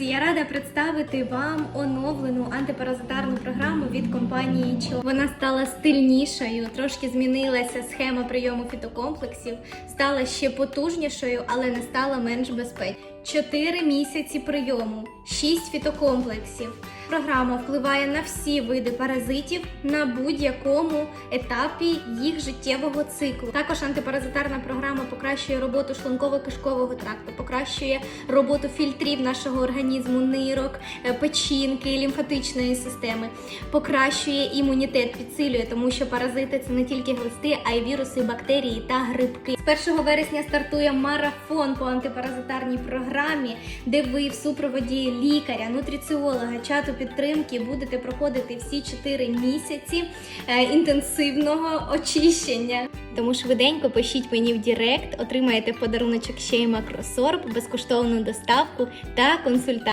Я рада представити вам оновлену антипаразитарну програму від компанії ЧО. Вона стала стильнішою, трошки змінилася схема прийому фітокомплексів, стала ще потужнішою, але не стала менш безпечною. Чотири місяці прийому, шість фітокомплексів. Програма впливає на всі види паразитів на будь-якому етапі їх життєвого циклу. Також антипаразитарна програма покращує роботу шлунково-кишкового тракту, покращує роботу фільтрів нашого організму, нирок, е, печінки, лімфатичної системи, покращує імунітет, підсилює, тому що паразити це не тільки глисти, а й віруси, бактерії та грибки. З 1 вересня стартує марафон по антипаразитарній програмі, де ви в супроводі лікаря, нутриціолога, чату підтримки будете проходити всі 4 місяці е, інтенсивного очищення. Тому швиденько пишіть мені в Директ, отримаєте подаруночок ще й макросорб, безкоштовну доставку та консультацію.